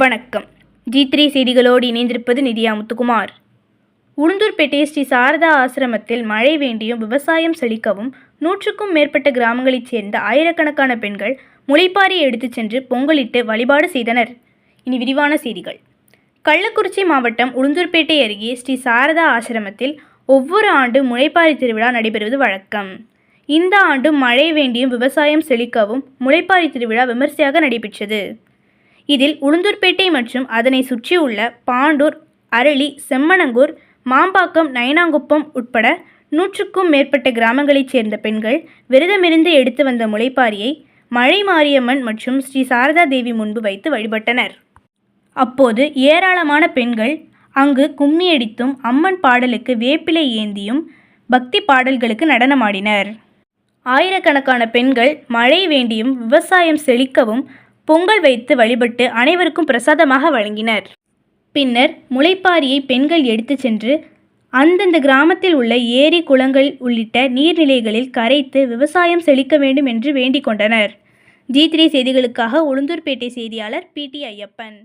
வணக்கம். G three செய்திகளோடு இணைந்திருப்பது நிதியா முத்துக்குமார். உளுந்தூர்பேட்டை ஸ்ரீ சாரதா ஆசிரமத்தில் மழை வேண்டியும் விவசாயம் செழிக்கவும் நூற்றுக்கும் மேற்பட்ட கிராமங்களைச் சேர்ந்த ஆயிரக்கணக்கான பெண்கள் முளைப்பாரியை எடுத்துச் சென்று பொங்கலிட்டு வழிபாடு செய்தனர். இனி விரிவான செய்திகள். கள்ளக்குறிச்சி மாவட்டம் உளுந்தூர்பேட்டை அருகே ஸ்ரீ சாரதா ஆசிரமத்தில் ஒவ்வொரு ஆண்டும் முளைப்பாரி திருவிழா நடைபெறுவது வழக்கம். இந்த ஆண்டும் மழை வேண்டியும் விவசாயம் செழிக்கவும் முளைப்பாரி திருவிழா விமர்சையாக நடைபெற்றது. இதில் உளுந்தூர்பேட்டை மற்றும் அதனை சுற்றியுள்ள பாண்டூர் அரளி செம்மணங்கூர் மாம்பாக்கம் நயனாங்குப்பம் உட்பட நூற்றுக்கும் மேற்பட்ட கிராமங்களைச் சேர்ந்த பெண்கள் விரதமிருந்து எடுத்து வந்த முளைப்பாரியை மழை மாரியம்மன் மற்றும் ஸ்ரீ சாரதா தேவி முன்பு வைத்து வழிபட்டனர். அப்போது ஏராளமான பெண்கள் அங்கு கும்மியடித்தும் அம்மன் பாடலுக்கு வேப்பிலை ஏந்தியும் பக்தி பாடல்களுக்கு நடனமாடினர். ஆயிரக்கணக்கான பெண்கள் மழை வேண்டியும் விவசாயம் செழிக்கவும் பொங்கல் வைத்து வழிபட்டு அனைவருக்கும் பிரசாதமாக வழங்கினர். பின்னர் முளைப்பாரியை பெண்கள் எடுத்துச் சென்று அந்தந்த கிராமத்தில் உள்ள ஏரி குளங்கள் உள்ளிட்ட நீர்நிலைகளில் கரைத்து விவசாயம் செழிக்க வேண்டும் என்று வேண்டிக் கொண்டனர். ஜி த்ரீ செய்திகளுக்காக உளுந்தூர்பேட்டை செய்தியாளர் பி டி ஐயப்பன்.